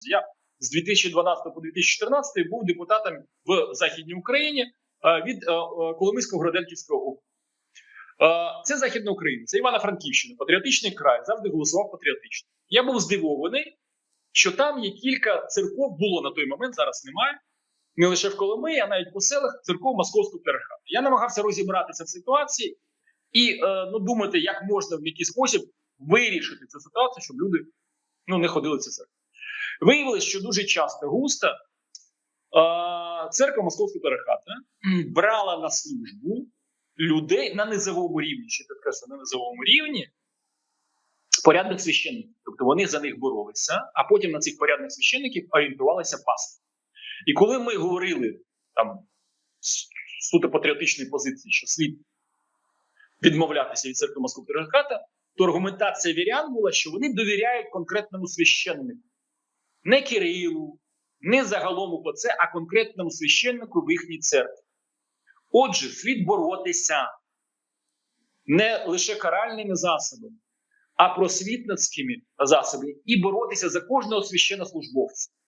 Я з 2012 по 2014 був депутатом в Західній Україні е, від е, е, Коломийського Гродельківського округу. Це Західна Україна, це Івано-Франківщина, патріотичний край, завжди голосував патріотично. Я був здивований, що там є кілька церков, було на той момент, зараз немає. Не лише в Коломиї, а навіть по селах церков Московського патріархату. Я намагався розібратися в ситуації і ну, думати, як можна в який спосіб вирішити цю ситуацію, щоб люди ну, не ходили в ці церкви. Виявилось, що дуже часто густо е, церква Московського патріархату брала на службу людей на низовому рівні, ще підкреслю, на низовому рівні порядних священників. Тобто вони за них боролися, а потім на цих порядних священників орієнтувалися пастор. І коли ми говорили там з суто патріотичної позиції, що слід відмовлятися від церкви Московського патріархата, то аргументація вірян була, що вони довіряють конкретному священнику, не Кирилу, не загалом УПЦ, а конкретному священнику в їхній церкві. Отже, слід боротися не лише каральними засобами, а просвітницькими засобами і боротися за кожного священнослужбовця.